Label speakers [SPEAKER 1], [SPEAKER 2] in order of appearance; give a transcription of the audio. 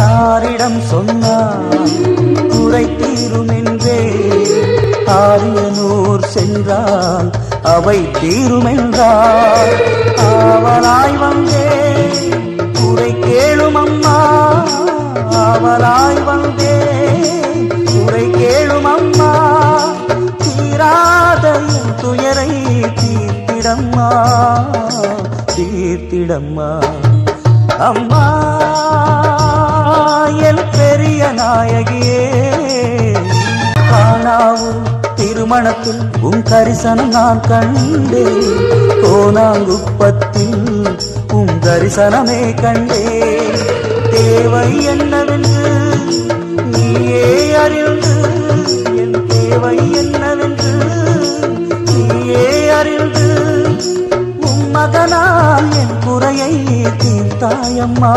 [SPEAKER 1] யாரிடம் சொன்னார் குறை தீரும் என்றே ஆரியனூர் சென்றால் அவை தீரும் தீருமென்றார் ஆவலாய் வந்தே குறை கேளும் அம்மா. ஆவலாய் வந்தே குறை கேளும் அம்மா. தீராத துயரை தீர்த்திடம்மா தீர்த்திடம்மா. அம்மா. நாயகியே காணாவும் திருமணத்தில் உன் கரிசனம் நான் கண்டே கோனாங்குப்பத்தில் உன் தரிசனமே கண்டே தேவை என்னவென்று நீயே அறிந்து என் தேவை என்னவென்று நீயே அறிந்து உன் மகனால் என் குறையை தீர்த்தாயம்மா.